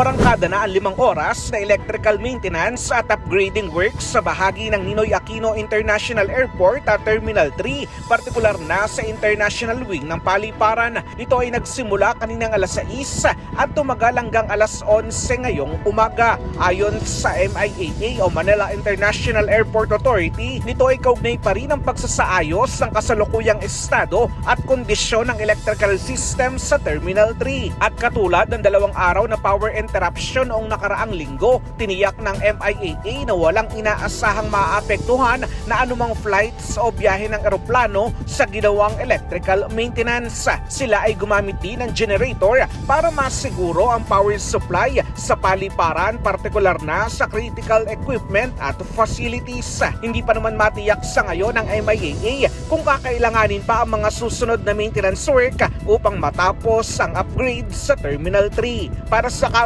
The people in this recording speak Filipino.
Umarangkada na ang limang oras na electrical maintenance at upgrading works sa bahagi ng Ninoy Aquino International Airport at Terminal 3, partikular na sa International Wing ng Paliparan. Ito ay nagsimula kaninang alas 6 at tumagal hanggang alas 11 ngayong umaga. Ayon sa MIAA o Manila International Airport Authority, nito ay kaugnay pa rin ang pagsasaayos ng kasalukuyang estado at kondisyon ng electrical system sa Terminal 3. At katulad ng dalawang araw na power interruption noong nakaraang linggo, tiniyak ng MIAA na walang inaasahang maapektuhan na anumang flights o biyahe ng eroplano sa ginawang electrical maintenance. Sila ay gumamit din ng generator para masiguro ang power supply sa paliparan, partikular na sa critical equipment at facilities. Hindi pa naman matiyak sa ngayon ng MIAA kung kakailanganin pa ang mga susunod na maintenance work upang matapos ang upgrade sa Terminal 3. Para sa